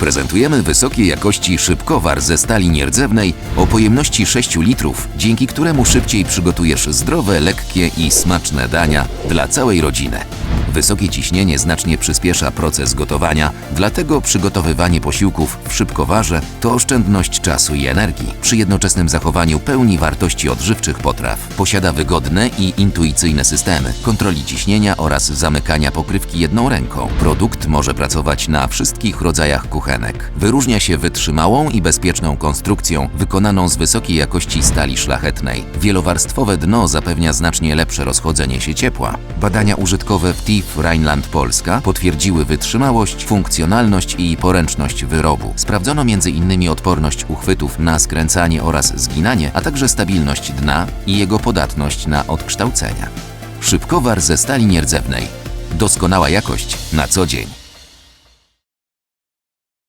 Prezentujemy wysokiej jakości szybkowar ze stali nierdzewnej o pojemności 6 litrów, dzięki któremu szybciej przygotujesz zdrowe, lekkie i smaczne dania dla całej rodziny. Wysokie ciśnienie znacznie przyspiesza proces gotowania, dlatego przygotowywanie posiłków w szybkowarze to oszczędność czasu i energii, przy jednoczesnym zachowaniu pełni wartości odżywczych potraw. Posiada wygodne i intuicyjne systemy kontroli ciśnienia oraz zamykania pokrywki jedną ręką. Produkt może pracować na wszystkich rodzajach kuchenek. Wyróżnia się wytrzymałą i bezpieczną konstrukcją wykonaną z wysokiej jakości stali szlachetnej. Wielowarstwowe dno zapewnia znacznie lepsze rozchodzenie się ciepła. Badania użytkowe w TIF Rheinland Polska potwierdziły wytrzymałość, funkcjonalność i poręczność wyrobu. Sprawdzono m.in. odporność uchwytów na skręcanie oraz zginanie, a także stabilność dna i jego podatność na odkształcenia. Szybkowar ze stali nierdzewnej. Doskonała jakość na co dzień.